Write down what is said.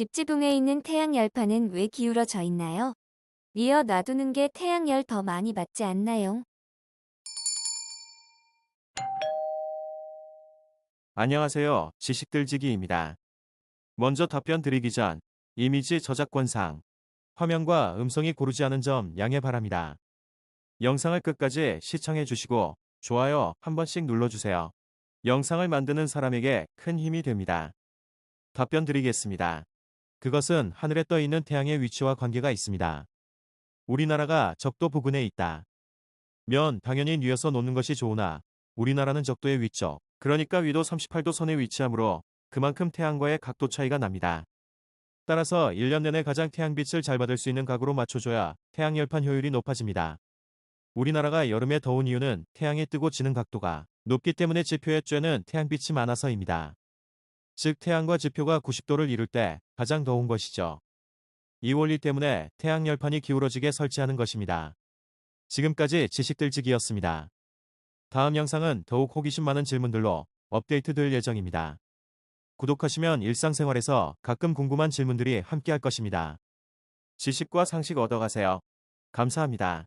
집 지붕에 있는 태양 열판은 왜 기울어져 있나요? 이어 놔두는 게 태양열 더 많이 받지 않나요? 안녕하세요. 지식들지기입니다. 먼저 답변 드리기 전 이미지 저작권상 화면과 음성이 고르지 않은 점 양해 바랍니다. 영상을 끝까지 시청해 주시고 좋아요 한 번씩 눌러주세요. 영상을 만드는 사람에게 큰 힘이 됩니다. 답변 드리겠습니다. 그것은 하늘에 떠 있는 태양의 위치와 관계가 있습니다. 우리나라가 적도 부근에 있다. 면 당연히 뉘어서 놓는 것이 좋으나 우리나라는 적도의 위쪽, 그러니까 위도 38도 선에 위치하므로 그만큼 태양과의 각도 차이가 납니다. 따라서 1년 내내 가장 태양빛을 잘 받을 수 있는 각으로 맞춰줘야 태양 열판 효율이 높아집니다. 우리나라가 여름에 더운 이유는 태양이 뜨고 지는 각도가 높기 때문에 지표에 쬐는 태양빛이 많아서입니다. 즉 태양과 지표가 90도를 이룰 때 가장 더운 것이죠. 이 원리 때문에 태양 열판이 기울어지게 설치하는 것입니다. 지금까지 지식들지기였습니다. 다음 영상은 더욱 호기심 많은 질문들로 업데이트 될 예정입니다. 구독하시면 일상생활에서 가끔 궁금한 질문들이 함께할 것입니다. 지식과 상식 얻어가세요. 감사합니다.